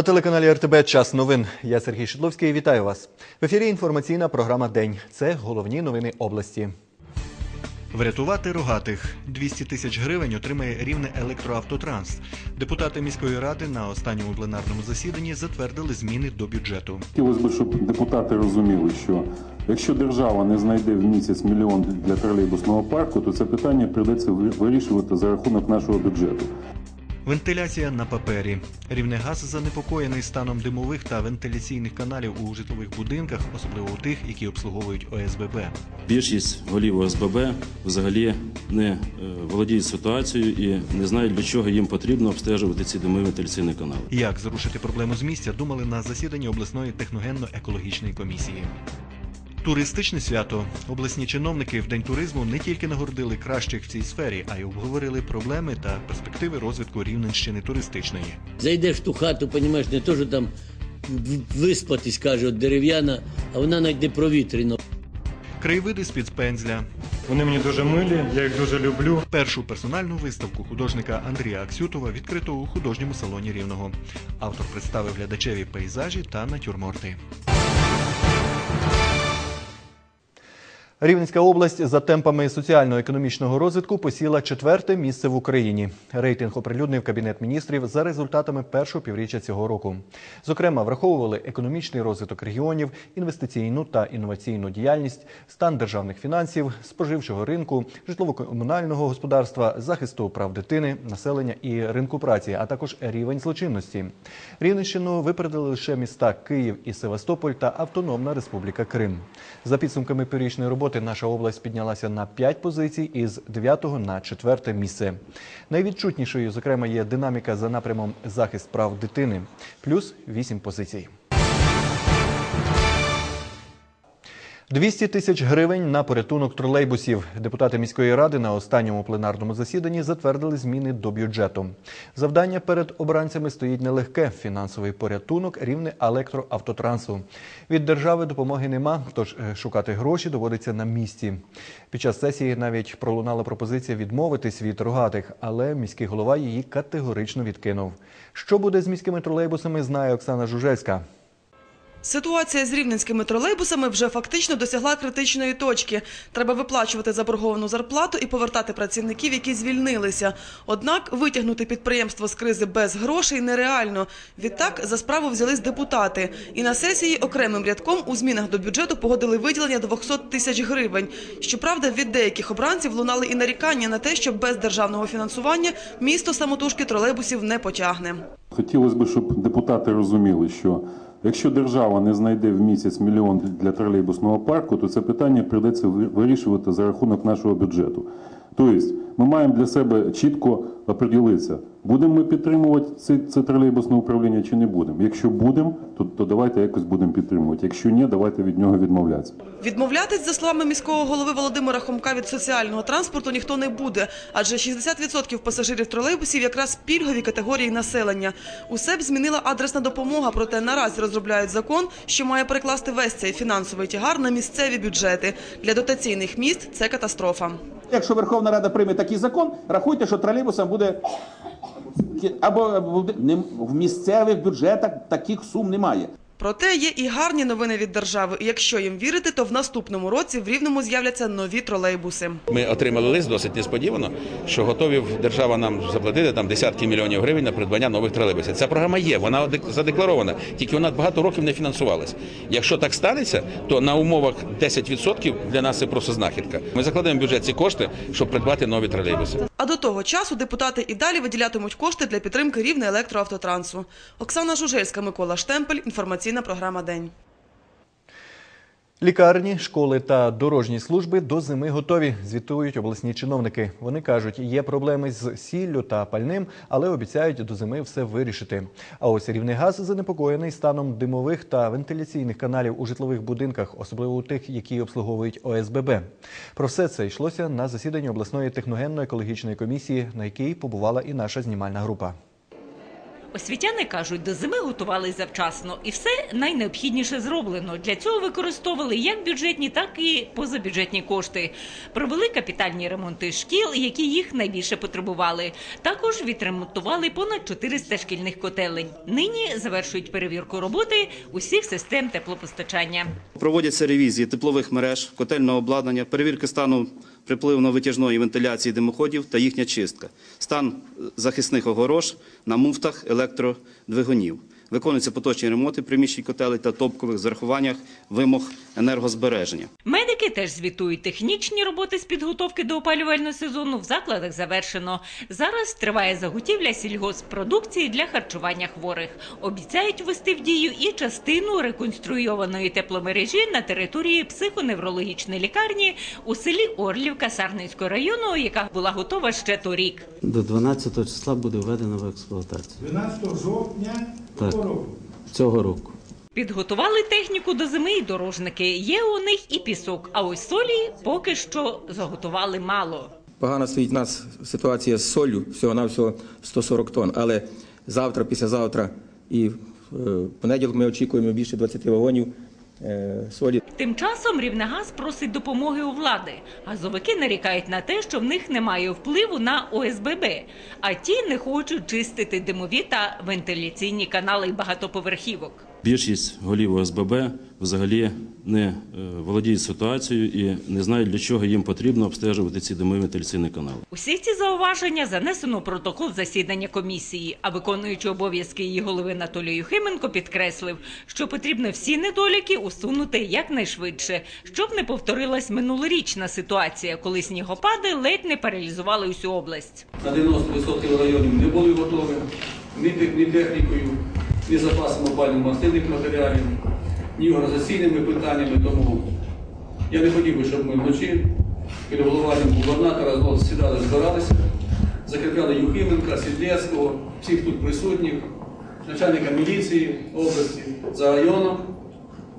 На телеканалі РТБ Час новин. Я Сергій Шидловський. Вітаю вас. В ефірі інформаційна програма День. Це головні новини області. Врятувати рогатих 200 тисяч гривень отримає рівне електроавтотранс. Депутати міської ради на останньому пленарному засіданні затвердили зміни до бюджету. Хотілося б, щоб депутати розуміли, що якщо держава не знайде в місяць мільйон для тролейбусного парку, то це питання прийдеться вирішувати за рахунок нашого бюджету. Вентиляція на папері. Рівнегаз занепокоєний станом димових та вентиляційних каналів у житлових будинках, особливо у тих, які обслуговують ОСББ. Більшість голів ОСББ взагалі не е, володіють ситуацією і не знають, для чого їм потрібно обстежувати ці димові вентиляційні канали. Як зрушити проблему з місця, думали на засіданні обласної техногенно-екологічної комісії. Туристичне свято. Обласні чиновники в день туризму не тільки нагородили кращих в цій сфері, а й обговорили проблеми та перспективи розвитку Рівненщини туристичної. Зайдеш в ту хату, понімаєш, не то, що там виспатись, каже, от дерев'яна, а вона навіть не провітряна. Краєвиди з під пензля. Вони мені дуже милі, я їх дуже люблю. Першу персональну виставку художника Андрія Аксютова відкрито у художньому салоні Рівного. Автор представив глядачеві пейзажі та натюрморти. Рівненська область за темпами соціально-економічного розвитку посіла четверте місце в Україні. Рейтинг оприлюднив Кабінет міністрів за результатами першого півріччя цього року. Зокрема, враховували економічний розвиток регіонів, інвестиційну та інноваційну діяльність, стан державних фінансів, споживчого ринку, житлово-комунального господарства, захисту прав дитини, населення і ринку праці, а також рівень злочинності. Рівненщину випередили лише міста Київ і Севастополь та Автономна Республіка Крим. За підсумками пирічної роботи наша область піднялася на 5 позицій із 9 на 4 місце. Найвідчутнішою, зокрема, є динаміка за напрямом захист прав дитини плюс 8 позицій. 200 тисяч гривень на порятунок тролейбусів. Депутати міської ради на останньому пленарному засіданні затвердили зміни до бюджету. Завдання перед обранцями стоїть нелегке фінансовий порятунок рівне електроавтотрансу. Від держави допомоги нема, тож е, шукати гроші доводиться на місці. Під час сесії навіть пролунала пропозиція відмовитись від рогатих, але міський голова її категорично відкинув. Що буде з міськими тролейбусами, знає Оксана Жужельська. Ситуація з рівненськими тролейбусами вже фактично досягла критичної точки. Треба виплачувати заборговану зарплату і повертати працівників, які звільнилися. Однак витягнути підприємство з кризи без грошей нереально. Відтак за справу взялись депутати. І на сесії окремим рядком у змінах до бюджету погодили виділення 200 тисяч гривень. Щоправда, від деяких обранців лунали і нарікання на те, що без державного фінансування місто самотужки тролейбусів не потягне. Хотілося б, щоб депутати розуміли, що якщо держава не знайде в місяць мільйон для тролейбусного парку, то це питання прийдеться вирішувати за рахунок нашого бюджету. Тобто ми маємо для себе чітко оприділитися, будемо ми підтримувати це, це тролейбусне управління чи не будемо. Якщо будемо, то, то давайте якось будемо підтримувати. Якщо ні, давайте від нього відмовлятися. Відмовлятись, за словами міського голови Володимира Хомка, від соціального транспорту ніхто не буде, адже 60% пасажирів тролейбусів якраз пільгові категорії населення. Усе б змінила адресна допомога, проте наразі розробляють закон, що має перекласти весь цей фінансовий тягар на місцеві бюджети. Для дотаційних міст це катастрофа. Якщо Верховна Рада прийме такий закон, рахуйте, що тролейбусам буде або не- в місцевих бюджетах таких сум немає. Проте є і гарні новини від держави. І якщо їм вірити, то в наступному році в Рівному з'являться нові тролейбуси. Ми отримали лист досить несподівано, що готові держава нам заплатити там десятки мільйонів гривень на придбання нових тролейбусів. Ця програма є, вона задекларована, тільки вона багато років не фінансувалась. Якщо так станеться, то на умовах 10% для нас це просто знахідка. Ми закладаємо в бюджет ці кошти, щоб придбати нові тролейбуси. А до того часу депутати і далі виділятимуть кошти для підтримки рівня електроавтотрансу. Оксана Жужельська, Микола Штемпель. Інформаційна програма День. Лікарні, школи та дорожні служби до зими готові, звітують обласні чиновники. Вони кажуть, є проблеми з сіллю та пальним, але обіцяють до зими все вирішити. А ось Рівнегаз занепокоєний станом димових та вентиляційних каналів у житлових будинках, особливо у тих, які обслуговують ОСББ. Про все це йшлося на засіданні обласної техногенно-екологічної комісії, на якій побувала і наша знімальна група. Освітяни кажуть, до зими готували завчасно, і все найнеобхідніше зроблено. Для цього використовували як бюджетні, так і позабюджетні кошти. Провели капітальні ремонти шкіл, які їх найбільше потребували. Також відремонтували понад 400 шкільних котелень. Нині завершують перевірку роботи усіх систем теплопостачання. Проводяться ревізії теплових мереж, котельного обладнання, перевірки стану припливно-витяжної вентиляції димоходів та їхня чистка, стан захисних огорож на муфтах електродвигунів. Виконуються поточні ремонти приміщень котелей та топкових зарахуваннях вимог енергозбереження. Теж звітують технічні роботи з підготовки до опалювального сезону в закладах завершено. Зараз триває заготівля сільгоспродукції для харчування хворих. Обіцяють ввести в дію і частину реконструйованої тепломережі на території психоневрологічної лікарні у селі Орлівка Сарненського району, яка була готова ще торік. До 12 числа буде введено в експлуатацію 12 жовтня Так. цього року. цього року. Підготували техніку до зими і дорожники. Є у них і пісок, а ось солі поки що заготували мало. Погано стоїть у нас ситуація з солью, всього на всього 140 тонн. Але завтра, післязавтра і е, в понеділок ми очікуємо більше 20 вагонів е, солі. Тим часом Рівнегаз просить допомоги у влади. Газовики нарікають на те, що в них немає впливу на ОСББ, а ті не хочуть чистити димові та вентиляційні канали багатоповерхівок. Більшість голів ОСББ взагалі не е, володіють ситуацією і не знають, для чого їм потрібно обстежувати ці димові вентиляційні канали. Усі ці зауваження занесено у протокол засідання комісії. А виконуючий обов'язки її голови Анатолій Юхименко підкреслив, що потрібно всі недоліки усунути якнайшвидше, щоб не повторилась минулорічна ситуація, коли снігопади ледь не паралізували усю область. на 90% районів не були готові ні технікою, ні запасами опально-мастильних матеріалів, ні організаційними питаннями. Тому я не хотів би, щоб ми вночі під головуванням губернатора знову сідали, збиралися, закликали Юхименка, Сідлецького, всіх тут присутніх, начальника міліції області за районом,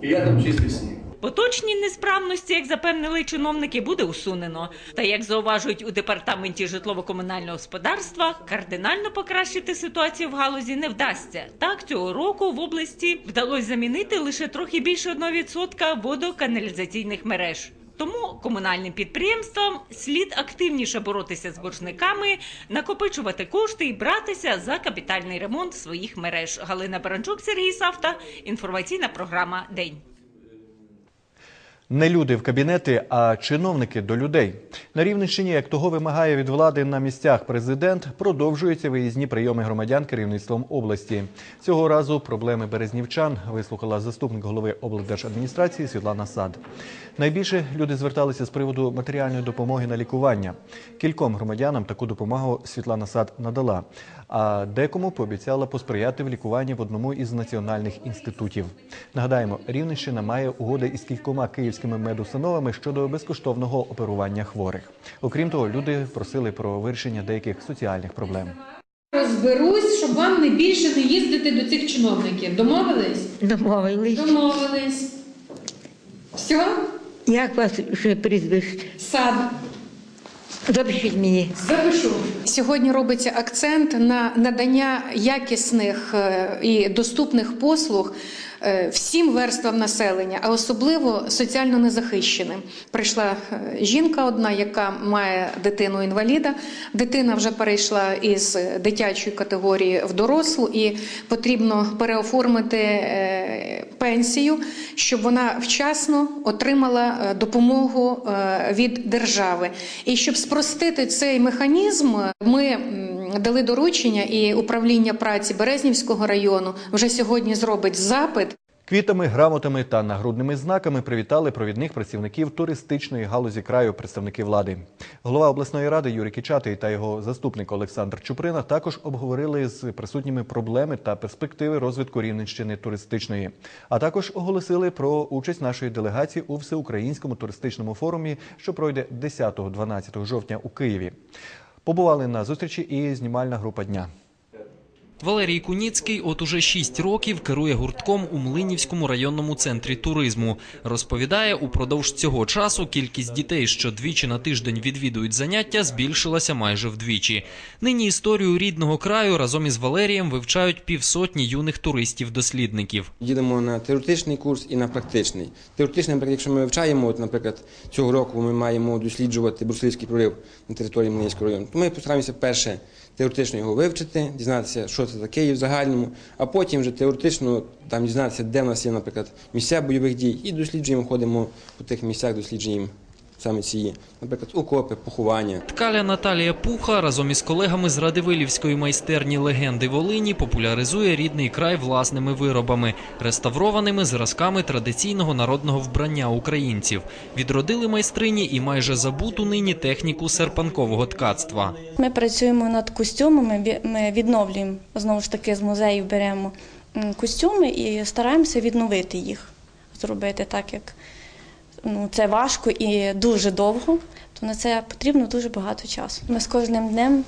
і я там чистий сніг. Поточні несправності, як запевнили чиновники, буде усунено. Та як зауважують у департаменті житлово-комунального господарства, кардинально покращити ситуацію в галузі не вдасться. Так цього року в області вдалося замінити лише трохи більше 1% водоканалізаційних мереж. Тому комунальним підприємствам слід активніше боротися з боржниками, накопичувати кошти і братися за капітальний ремонт своїх мереж. Галина Баранчук, Сергій Савта. Інформаційна програма День. Не люди в кабінети, а чиновники до людей. На Рівненщині, як того вимагає від влади на місцях президент, продовжуються виїзні прийоми громадян керівництвом області. Цього разу проблеми березнівчан вислухала заступник голови облдержадміністрації Світлана Сад. Найбільше люди зверталися з приводу матеріальної допомоги на лікування. Кільком громадянам таку допомогу Світлана Сад надала, а декому пообіцяла посприяти в лікуванні в одному із національних інститутів. Нагадаємо, Рівненщина має угоди із кількома київськими медустановами щодо безкоштовного оперування хворих. Окрім того, люди просили про вирішення деяких соціальних проблем. Розберусь, щоб вам не більше не їздити до цих чиновників. Домовились? Домовились. Домовились. Все? Як вас ще прізвище? Сад. Запишіть мені. Запишу. Сьогодні робиться акцент на надання якісних е, і доступних послуг всім верствам населення, а особливо соціально незахищеним. Прийшла е, жінка одна, яка має дитину інваліда. Дитина вже перейшла із дитячої категорії в дорослу, і потрібно переоформити е, пенсію, щоб вона вчасно отримала е, допомогу е, від держави. І щоб спростити цей механізм, ми дали доручення, і управління праці Березнівського району вже сьогодні зробить запит. Квітами, грамотами та нагрудними знаками привітали провідних працівників туристичної галузі краю представники влади. Голова обласної ради Юрій Кичатий та його заступник Олександр Чуприна також обговорили з присутніми проблеми та перспективи розвитку Рівненщини туристичної, а також оголосили про участь нашої делегації у всеукраїнському туристичному форумі, що пройде 10-12 жовтня у Києві. Побували на зустрічі і знімальна група дня. Валерій Куніцький от уже шість років керує гуртком у Млинівському районному центрі туризму. Розповідає, упродовж цього часу кількість дітей, що двічі на тиждень відвідують заняття, збільшилася майже вдвічі. Нині історію рідного краю разом із Валерієм вивчають півсотні юних туристів-дослідників. Їдемо на теоретичний курс і на практичний. Теоретичний, наприклад, якщо ми вивчаємо, от, наприклад, цього року ми маємо досліджувати Брусилівський прорив на території Млинівського району, то ми постараємося перше теоретично його вивчити, дізнатися, що це таке в загальному, а потім вже теоретично там дізнатися, де в нас є, наприклад, місця бойових дій, і досліджуємо, ходимо по тих місцях, досліджуємо саме ці, наприклад, окопи, поховання. Ткаля Наталія Пуха разом із колегами з Радивилівської майстерні легенди Волині популяризує рідний край власними виробами, реставрованими зразками традиційного народного вбрання українців. Відродили майстрині і майже забуту нині техніку серпанкового ткацтва. Ми працюємо над костюмами, ми відновлюємо знову ж таки з музеїв беремо костюми і стараємося відновити їх, зробити так, як ну, це важко і дуже довго, то на це потрібно дуже багато часу. Ми з кожним днем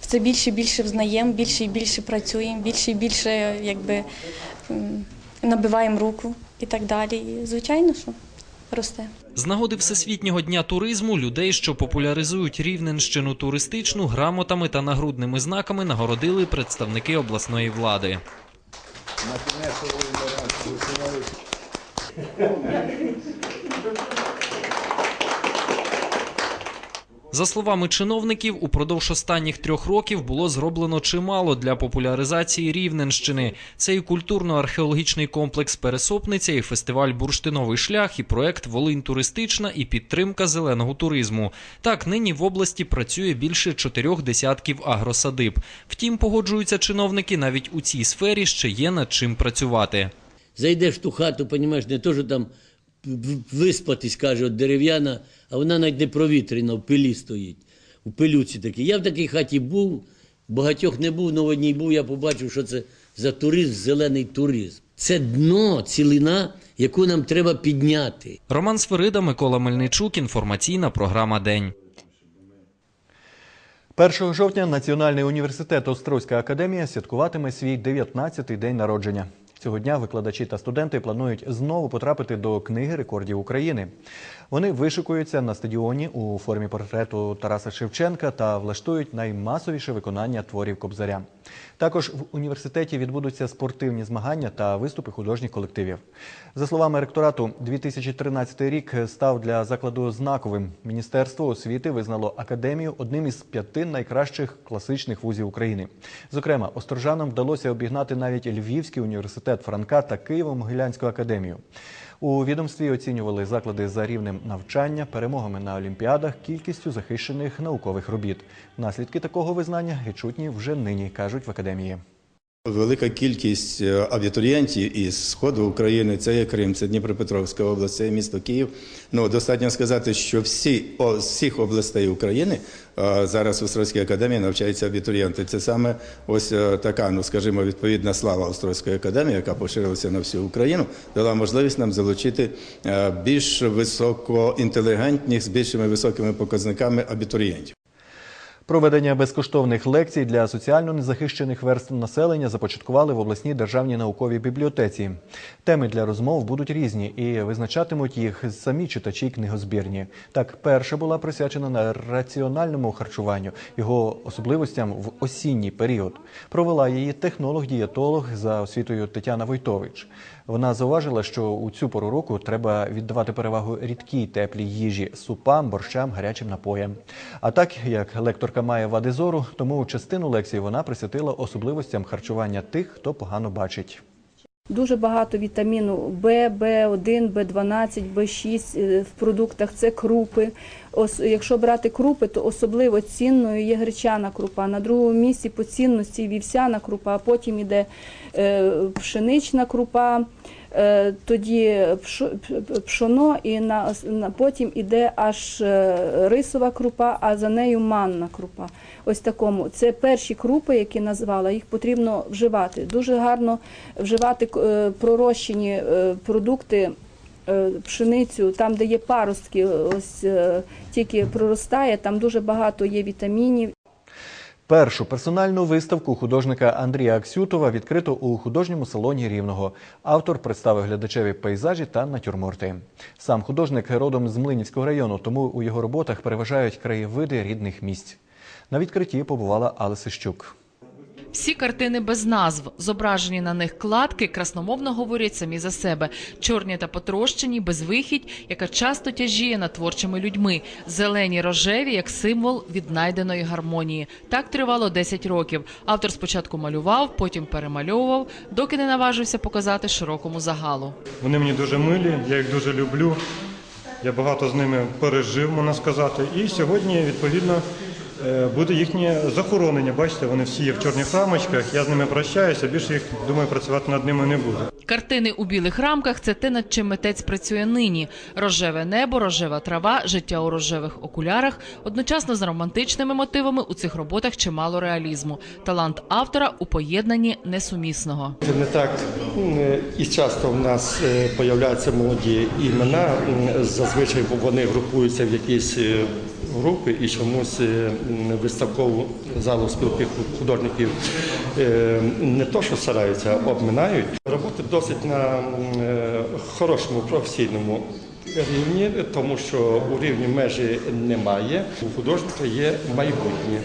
все більше і більше взнаємо, більше і більше працюємо, більше і більше якби, набиваємо руку і так далі. І, звичайно, що росте. З нагоди Всесвітнього дня туризму людей, що популяризують Рівненщину туристичну, грамотами та нагрудними знаками нагородили представники обласної влади. За словами чиновників, упродовж останніх трьох років було зроблено чимало для популяризації Рівненщини. Це і культурно-археологічний комплекс Пересопниця, і фестиваль Бурштиновий шлях, і проект Волинь туристична, і підтримка зеленого туризму. Так, нині в області працює більше чотирьох десятків агросадиб. Втім, погоджуються чиновники, навіть у цій сфері ще є над чим працювати. Зайдеш в ту хату, понімаєш, не то, що там виспатись, каже, от дерев'яна, а вона навіть не провітряна, в пилі стоїть. У пилюці такій. Я в такій хаті був, багатьох не був, але в одній був, я побачив, що це за туризм, зелений туризм. Це дно, цілина, яку нам треба підняти. Роман Сферида, Микола Мельничук. Інформаційна програма День. 1 жовтня Національний університет Острозька академія святкуватиме свій 19-й день народження. Цього дня викладачі та студенти планують знову потрапити до книги рекордів України. Вони вишикуються на стадіоні у формі портрету Тараса Шевченка та влаштують наймасовіше виконання творів Кобзаря. Також в університеті відбудуться спортивні змагання та виступи художніх колективів. За словами ректорату, 2013 рік став для закладу знаковим. Міністерство освіти визнало академію одним із п'яти найкращих класичних вузів України. Зокрема, острожанам вдалося обігнати навіть Львівський університет Франка та Києво-Могилянську академію. У відомстві оцінювали заклади за рівнем навчання, перемогами на олімпіадах, кількістю захищених наукових робіт. Наслідки такого визнання відчутні вже нині, кажуть в академії. Велика кількість е, абітурієнтів із сходу України, це є Крим, це Дніпропетровська область, це місто Київ. Ну достатньо сказати, що всі о, всіх областей України е, зараз в Острозькій академії навчаються абітурієнти. Це саме ось е, така, ну скажімо, відповідна слава Острозької академії, яка поширилася на всю Україну, дала можливість нам залучити більш високоінтелігентних з більшими високими показниками абітурієнтів. Проведення безкоштовних лекцій для соціально незахищених верств населення започаткували в обласній державній науковій бібліотеці. Теми для розмов будуть різні і визначатимуть їх самі читачі книгозбірні. Так, перша була присвячена на раціональному харчуванню, його особливостям в осінній період. Провела її технолог-дієтолог за освітою Тетяна Войтович. Вона зауважила, що у цю пору року треба віддавати перевагу рідкій теплій їжі, супам, борщам, гарячим напоям. А так як лекторка має вади зору, тому частину лекції вона присвятила особливостям харчування тих, хто погано бачить. Дуже багато вітаміну В, В1, В12, В6 е, в продуктах це крупи. Якщо брати крупи, то особливо цінною є гречана крупа. На другому місці по цінності вівсяна крупа, а потім іде е, пшенична крупа, тоді пшо- пшоно, і на, на потім іде аж е, рисова крупа, а за нею манна крупа. Ось такому. Це перші крупи, які назвала, їх потрібно вживати. Дуже гарно вживати е, пророщені е, продукти. е, Пшеницю, там, де є паростки, ось е, тільки проростає, там дуже багато є вітамінів Першу персональну виставку художника Андрія Аксютова відкрито у художньому салоні Рівного. Автор представив глядачеві пейзажі та натюрморти. Сам художник родом з Млинівського району, тому у його роботах переважають краєвиди рідних місць. На відкритті побувала Алиса Щук. Всі картини без назв, зображені на них кладки, красномовно говорять самі за себе. Чорні та потрощені, безвихідь, яка часто тяжіє над творчими людьми. Зелені рожеві як символ віднайденої гармонії. Так тривало 10 років. Автор спочатку малював, потім перемальовував, доки не наважився показати широкому загалу. Вони мені дуже милі, я їх дуже люблю. Я багато з ними пережив, можна сказати. І сьогодні, відповідно, буде їхнє захоронення. Бачите, вони всі є в чорних рамочках. Я з ними прощаюся, більше їх, думаю, працювати над ними не буду. Картини у білих рамках це те, над чим митець працює нині. Рожеве небо, рожева трава, життя у рожевих окулярах. Одночасно з романтичними мотивами у цих роботах чимало реалізму. Талант автора у поєднанні несумісного. Це не так і часто в нас е, появляються молоді імена. Зазвичай вони групуються в якісь групи і чомусь е, виставкову залу спілки художників е, не то, що стараються, а обминають. Роботи досить на е, хорошому професійному рівні, тому що у рівні межі немає. У художника є майбутнє.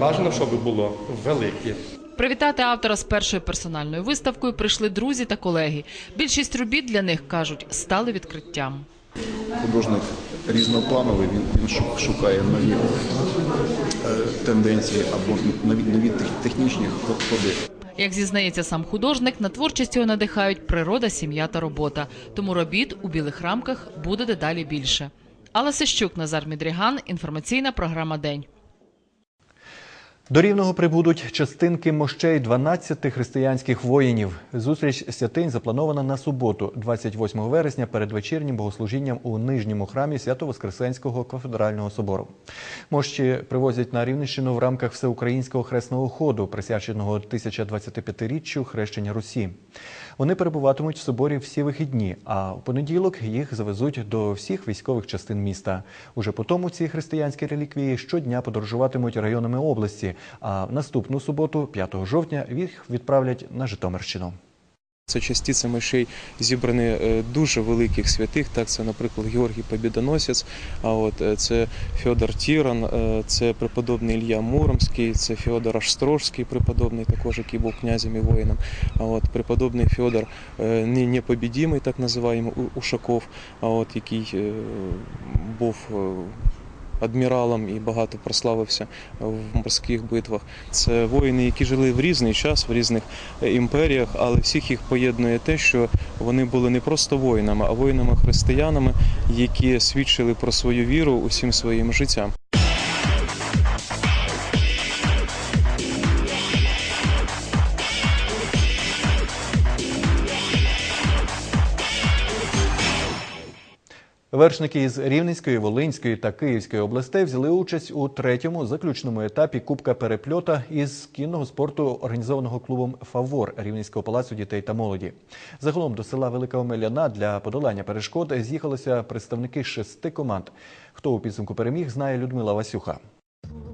Бажано, щоб було велике. Привітати автора з першою персональною виставкою прийшли друзі та колеги. Більшість робіт для них кажуть стали відкриттям. Художник різноплановий, він, він шу- шукає нові е, тенденції або нові, нові технічні ходи. Як зізнається сам художник, на творчість його надихають природа, сім'я та робота. Тому робіт у білих рамках буде дедалі більше. Алла Сищук, Назар Мідріган. Інформаційна програма День. До Рівного прибудуть частинки мощей 12 християнських воїнів. Зустріч святинь запланована на суботу, 28 вересня, перед вечірнім богослужінням у нижньому храмі Свято-Воскресенського кафедрального собору. Мощі привозять на Рівненщину в рамках всеукраїнського хресного ходу, присвяченого 1025-річчю хрещення Русі. Вони перебуватимуть в соборі всі вихідні, а у понеділок їх завезуть до всіх військових частин міста. Уже по тому ці християнські реліквії щодня подорожуватимуть районами області. А в наступну суботу, 5 жовтня, їх відправлять на Житомирщину. Це частиці мишей зібрані е, дуже великих святих. Так, це, наприклад, Георгій Побідоносець, а от е, це Федор Тіран, е, це преподобний Ілля Муромський, це Федор Ашстрожський, преподобний, також який був князем і воїном. А от преподобний Федор непобідімий, так називаємо Ушаков, а от який був. Адміралом і багато прославився в морських битвах. Це воїни, які жили в різний час, в різних е, імперіях, але всіх їх поєднує те, що вони були не просто воїнами, а воїнами-християнами, які свідчили про свою віру усім своїм життям. Вершники із Рівненської, Волинської та Київської областей взяли участь у третьому заключному етапі Кубка перепльота із кінного спорту, організованого клубом Фавор Рівненського палацу дітей та молоді. Загалом до села Велика Омеляна для подолання перешкод з'їхалися представники шести команд. Хто у підсумку переміг, знає Людмила Васюха.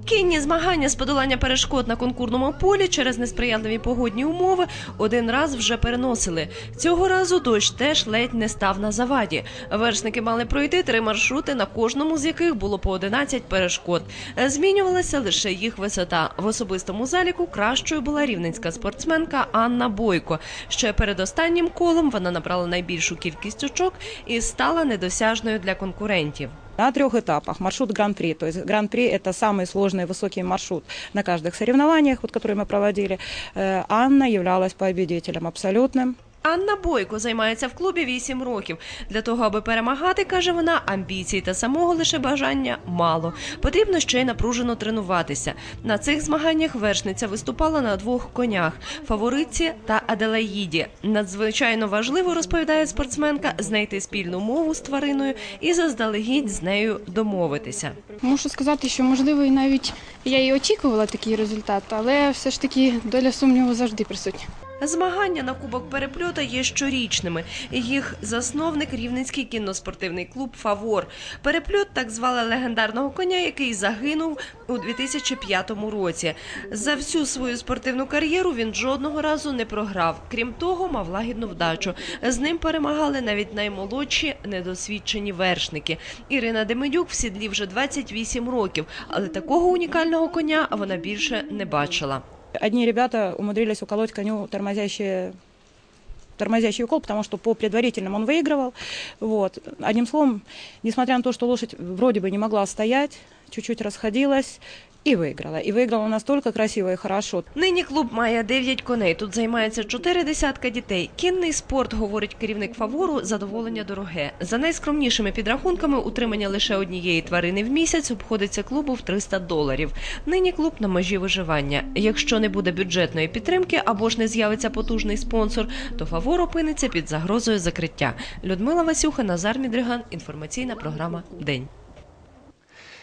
Кінні змагання з подолання перешкод на конкурному полі через несприятливі погодні умови один раз вже переносили. Цього разу дощ теж ледь не став на заваді. Вершники мали пройти три маршрути, на кожному з яких було по 11 перешкод. Змінювалася лише їх висота. В особистому заліку кращою була рівненська спортсменка Анна Бойко. Ще перед останнім колом вона набрала найбільшу кількість очок і стала недосяжною для конкурентів На трех этапах маршрут Гран-при. То есть Гран-при – это самый сложный высокий маршрут на каждых соревнованиях, вот, которые мы проводили. Э, Анна являлась победителем абсолютным. Анна Бойко займається в клубі 8 років. Для того, аби перемагати, каже вона, амбіцій та самого лише бажання мало. Потрібно ще й напружено тренуватися. На цих змаганнях вершниця виступала на двох конях фаворитці та Аделаїді. Надзвичайно важливо, розповідає спортсменка, знайти спільну мову з твариною і заздалегідь з нею домовитися. Мушу сказати, що можливо і навіть я і очікувала такий результат, але все ж таки доля сумніву завжди присутня. Змагання на кубок перепльота є щорічними. Їх засновник Рівненський кінноспортивний клуб Фавор. Перепльот так звали легендарного коня, який загинув у 2005 році. За всю свою спортивну кар'єру він жодного разу не програв. Крім того, мав лагідну вдачу. З ним перемагали навіть наймолодші недосвідчені вершники. Ірина Демидюк в сідлі вже 28 років, але такого унікального коня вона більше не бачила. Одни ребята умудрились уколоть коню тормозящие тормозящий укол, потому что по предварительным он выигрывал. Вот. Одним словом, несмотря на то, что лошадь вроде бы не могла стоять, чуть-чуть расходилась и выиграла. И выиграла настолько красиво и хорошо. Нині клуб має 9 коней. Тут займається чотири десятка дітей. Кінний спорт, говорить керівник фавору, задоволення дороге. За найскромнішими підрахунками, утримання лише однієї тварини в місяць обходиться клубу в 300 доларів. Нині клуб на межі виживання. Якщо не буде бюджетної підтримки або ж не з'явиться потужний спонсор, то фавор опиниться під загрозою закриття. Людмила Васюха, Назар Мідриган. Інформаційна програма День.